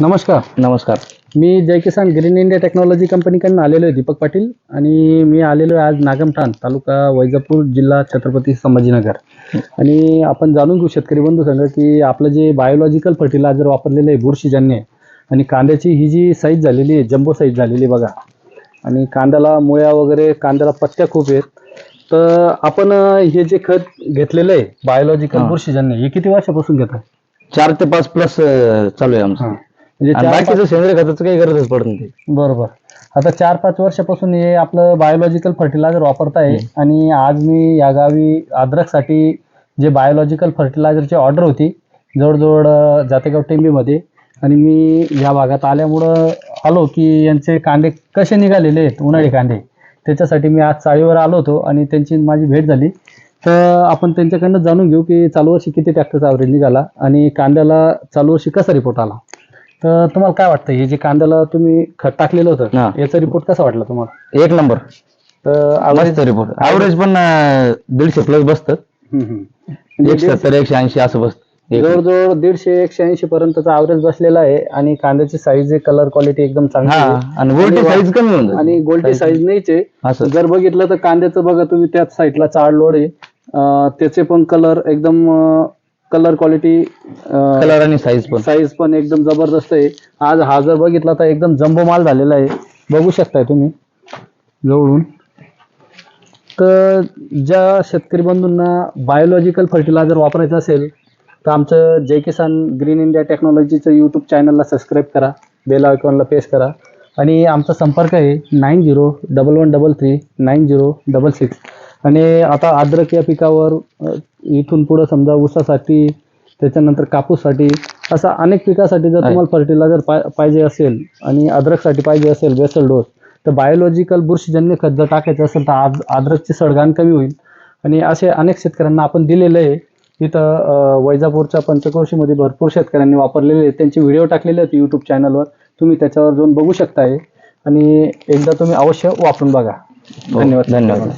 नमस्कार. नमस्कार. मी Jai Kisan green India technology कंपनीकडून आलेलो आहे दीपक पाटील आणि मी आलेलो आहे आज नागमठाण तालुका वैजापूर जिल्हा छत्रपती संभाजीनगर. आणि आपण जाणून घेऊ शेतकरी बंधू सांगा की आपलं जे बायोलॉजिकल फर्टिलायझर वापरलेलं आहे बुरशीजन्य आणि कांद्याची ही जी साईज झालेली आहे जम्बो साईज झालेली आहे बघा. आणि कांद्याला मुळ्या वगैरे कांद्याला पत्त्या खूप आहेत. तर आपण हे जे खत घेतलेलं आहे बायोलॉजिकल. बुरशीजन्य हे किती वर्षापासून घेत आहे चार ते पाच प्लस चालू आहे आमचं. म्हणजे आणि चार- बाकीचं सेंद्रिय खताचं काही गरजच पडत नाही. बरोबर. आता चार पाच वर्षापासून हे आपलं बायोलॉजिकल फर्टिलायझर वापरताय आणि आज मी या गावी अद्रकसाठी जे बायोलॉजिकल फर्टिलायझरची ऑर्डर होती जवळजवळ अं, जातेगाव टेंबीमध्ये आणि मी या भागात आल्यामुळं आलो की यांचे कांदे कसे निघालेले आहेत उन्हाळी कांदे त्याच्यासाठी मी आज चाळीवर आलो होतो आणि त्यांची माझी भेट झाली. तर आपण त्यांच्याकडनं जाणून घेऊ की चालू वर्षी किती ट्रॅक्टरचा ॲव्हरेज निघाला आणि कांद्याला चालू वर्षी कसा रिपोर्ट आला? तर तुम्हाला काय वाटतं? हे जे कांद्याला तुम्ही खत टाकलेलं होतं. याचा रिपोर्ट कसा वाटला तुम्हाला? एक नंबर. तर मस्त रिपोर्ट ॲव्हरेज पण अं, दीडशे प्लस बसतं. हम्म, हम्म. एकशे सत्तर एकशे ऐंशी असं बसतं. जवळजवळ दीडशे एकशे ऐंशी पर्यंतचा ॲव्हरेज बसलेला आहे आणि कांद्याची साईज कलर क्वालिटी एकदम चांगली हा आहे. आणि गोल्टी आणि साईज कमी होऊन जाते. आणि गोल्टी साईज नाहीच आहे. असं. जर बघितलं तर कांद्याचं बघा तुम्ही त्याच साईडला चाड लोड आहे. अं, त्याचे पण कलर एकदम कलर क्वालिटी कलर आणि साईज पण. साईज पण एकदम जबरदस्त आहे. आज हा जर बघितला तर एकदम जम्बो माल झालेला आहे. बघू शकताय तुम्ही. जवळून. तर ज्या शेतकरी बंधूंना बायोलॉजिकल फर्टिलायझर वापरायचं असेल तर आमचं जय किसान ग्रीन इंडिया टेक्नॉलॉजीचं यूट्यूब चॅनलला सबस्क्राईब करा. बेल आयकॉनला प्रेस करा. आणि आमचा संपर्क आहे nine zero double one double three nine zero double six आणि आता अद्रक या पिकावर इथून पुढं समजा ऊसासाठी त्याच्यानंतर कापूससाठी असा अनेक पिकासाठी जर. तुम्हाला फर्टिलायझर पाय पाहिजे असेल आणि अद्रकसाठी पाहिजे असेल बेसल डोस तर बायोलॉजिकल बुरशीजन्य खत जर टाकायचं असेल तर आद अद्रकची सडगाण कमी होईल. आणि असे अनेक शेतकऱ्यांना आपण दिलेलं आहे. इथं वैजापूरच्या पंचक्रोशीमध्ये भरपूर शेतकऱ्यांनी वापरलेले आहेत. त्यांचे व्हिडिओ टाकलेले आहेत यूट्यूब चॅनलवर तुम्ही त्याच्यावर जाऊन बघू शकताय. आणि एकदा तुम्ही अवश्य वापरून बघा. हो, धन्यवाद. धन्यवाद.